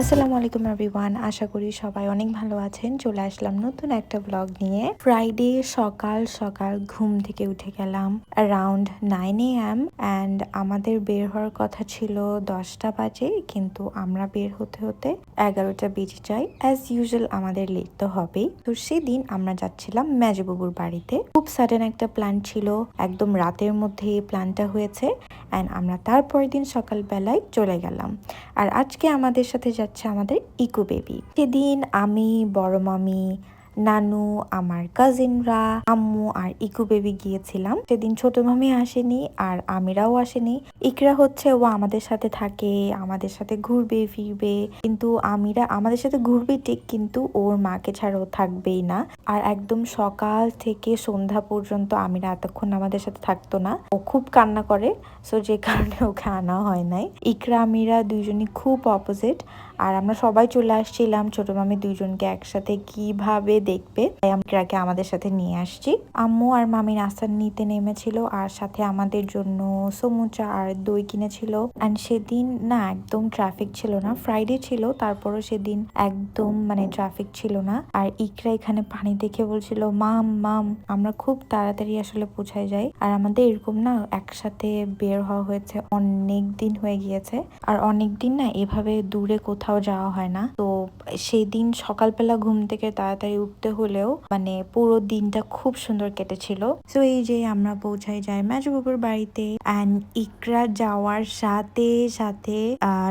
আসসালামু আলাইকুম এভরিওয়ান আশা করি সবাই অনেক ভালো আছেন। চলে আসলাম নতুন একটা ব্লগ নিয়ে। ফ্রাইডে সকাল সকাল ঘুম থেকে উঠে গেলাম around nine A M and আমাদের বের হওয়ার কথা ছিল দশটা বাজে, কিন্তু আমরা বের হতে হতে এগারোটা বেজে যাই অ্যাজ ইউজুয়াল আমাদের লেট তো হবেই। তো সেদিন আমরা যাচ্ছিলাম মেজবাবুর বাড়িতে। খুব সাডেন একটা প্ল্যান ছিল, একদম রাতের মধ্যে এই প্ল্যানটা হয়েছে অ্যান্ড আমরা তারপরের দিন সকালবেলায় চলে গেলাম। আর আজকে আমাদের সাথে যাচ্ছে আমাদের ইকো বেবি। সেদিন আমি, বড় মামি, নানু, আমার কাজিনরা আম্মু আর ইকু বেবি গিয়েছিলাম। সেদিন ছোট মামি আসেনি আর আমিরাও আসেনি। ইকরা হচ্ছে, ও আমাদের সাথে থাকে, আমাদের সাথে ঘুরবে, ফিরবে। কিন্তু আমিরা, আমাদের সাথে ঘুরবে ঠিক, কিন্তু ওর মাকে ছাড়া ও থাকবেই না। আর একদম সকাল থেকে সন্ধ্যা পর্যন্ত আমিরা এতক্ষণ আমাদের সাথে থাকতো না। ও খুব কান্না করে। সো যে কারণে ওকে আনা হয় নাই। ইকরা, আমিরা দুইজনই খুব অপোজিট আর আমরা সবাই চলে আসছিলাম ছোট মামি দুইজনকে একসাথে কীভাবে দেখবে? তাই আমরা আমাদের সাথে নিয়ে আসছি। আম্মু আর মামি নাস্তা নিতে নেমেছিল আর সাথে আমাদের জন্য সমুচা আর দই কিনেছিল। অ্যান্ড সেদিন না একদম ট্রাফিক ছিল না। ফ্রাইডে ছিল, তারপরও সেদিন একদম মানে ট্রাফিক ছিল না। আর ইকরা এখানে পানি দেখে বলছিল, মাম মাম। আমরা খুব তাড়াতাড়ি আসলে পৌঁছায় যাই। আর আমাদের এরকম না একসাথে বের হওয়া হয়েছে, অনেক দিন হয়ে গিয়েছে। আর অনেক দিন না এভাবে দূরে কোথাও যাওয়া হয় না। তো সেই দিন সকালবেলা ঘুম থেকে তাড়াতাড়ি উঠতে হলেও মানে পুরো দিনটা খুব সুন্দর কেটেছিল। তো এই যে আমরা পৌঁছাই যাই ম্যাজবাবুর বাড়িতে অ্যান্ড ইকরা যাওয়ার সাথে সাথে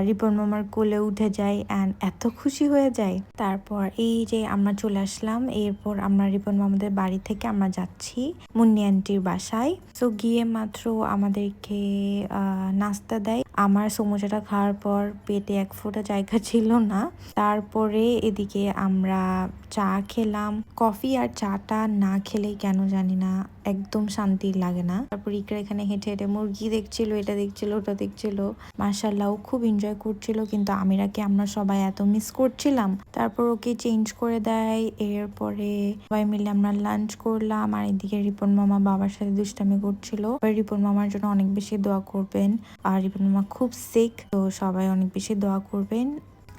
রিপন মামার কোলে উঠে যায় অ্যান্ড এত খুশি হয়ে যায়। তারপর এই যে আমরা চলে আসলাম, এরপর আমরা রিপন মামাদের বাড়ি থেকে আমরা যাচ্ছি মুন্নি আন্টির বাসায়। তো গিয়ে মাত্র আমাদেরকে নাস্তা দেয়। আমার সমুচাটা খাওয়ার পর পেটে এক ফোঁটা জায়গা ছিল না। তারপরে এদিকে আমরা চা খেলাম। কফি আর চাটা না খেলেই কেন জানি না। একদম শান্তি লাগে না। তারপর ইকরা এখানে হেঁটে হেঁটে মুরগি দেখছিল, এটা দেখছিল, ওটা দেখছিল। মার্শাল্লাহ ও খুব এনজয় করছিল, কিন্তু আমিরাকে আমরা সবাই এত মিস করছিলাম। তারপর ওকে চেঞ্জ করে দেয়, এরপরে সবাই মিলে আমরা লাঞ্চ করলাম। আর এদিকে রিপন মামা বাবার সাথে দুষ্টামি করছিল। রিপন মামার জন্য অনেক বেশি দোয়া করবেন। আর রিপন মামা খুব সিক তো সবাই অনেক বেশি দোয়া করবেন।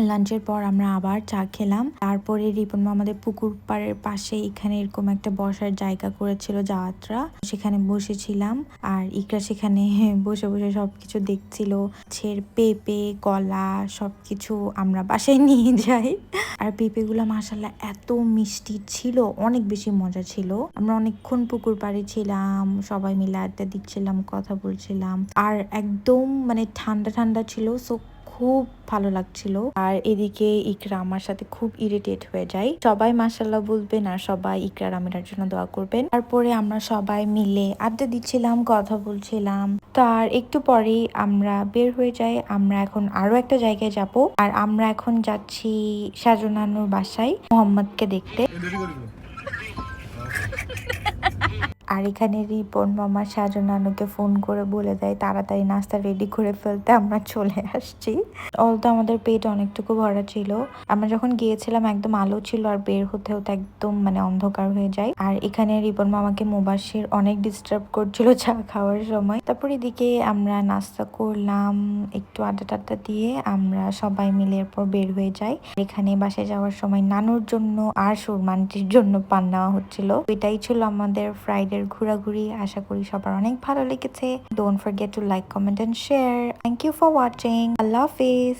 লাঞ্চের পর আমরা আবার চা খেলাম। তারপরে রিপন আমাদের পুকুর পাড়ের পাশে এখানে এরকম একটা বসার জায়গা করেছিল যাত্রা। সেখানে বসেছিলাম আর ইকরা সেখানে বসে বসে সবকিছু দেখছিল। ছের পেঁপে, কলা সবকিছু আমরা বাসায় নিয়ে যাই। আর পেঁপেগুলো মাসাল্লাহ এত মিষ্টি ছিল, অনেক বেশি মজা ছিল। আমরা অনেকক্ষণ পুকুর পাড়ে ছিলাম, সবাই মিলে আড্ডা দিচ্ছিলাম, কথা বলছিলাম। আর একদম মানে ঠান্ডা ঠান্ডা ছিল সো খুব ভালো লাগছিল। আর এদিকে ইকরা আমার সাথে খুব ইরিটেট হয়ে যায়। সবাই মাসাল্লাহ বলবেন আর সবাই ইকরার আমিরার জন্য দোয়া করবেন। তারপরে আমরা সবাই মিলে আড্ডা দিচ্ছিলাম, কথা বলছিলাম। তার একটু পরেই আমরা বের হয়ে যাই। আমরা এখন আরও একটা জায়গায় যাব। আর আমরা এখন যাচ্ছি সাজনানুর বাসায় মোহাম্মদকে দেখতে। আর এখানে রিপন, মামা সাজু নানুকে ফোন করে বলে দেয়, তাড়াতাড়ি নাস্তা রেডি করে ফেলতে আমরা চলে আসছি। অলতো আমাদের পেট অনেকটুকু ভরা ছিল। আমরা যখন গিয়েছিলাম, একদম আলো ছিল আর বের হতে হতে একদম মানে অন্ধকার হয়ে যায়। আর এখানে রিপন মামাকে মুবাসির অনেক ডিস্টার্ব করছিল চা খাওয়ার সময়। তারপর এদিকে আমরা নাস্তা করলাম, একটু আড্ডা টাড্ডা দিয়ে আমরা সবাই মিলে এরপর বের হয়ে যাই। এখানে বাসায় যাওয়ার সময় নানুর জন্য আর সুরমানটির জন্য পান নেওয়া হচ্ছিল। এটাই ছিল আমাদের ফ্রাইডের ঘোরাঘুরি আশা করি সবার অনেক ভালো লেগেছে। Don't forget to like comment and share thank you for watching Allah Hafiz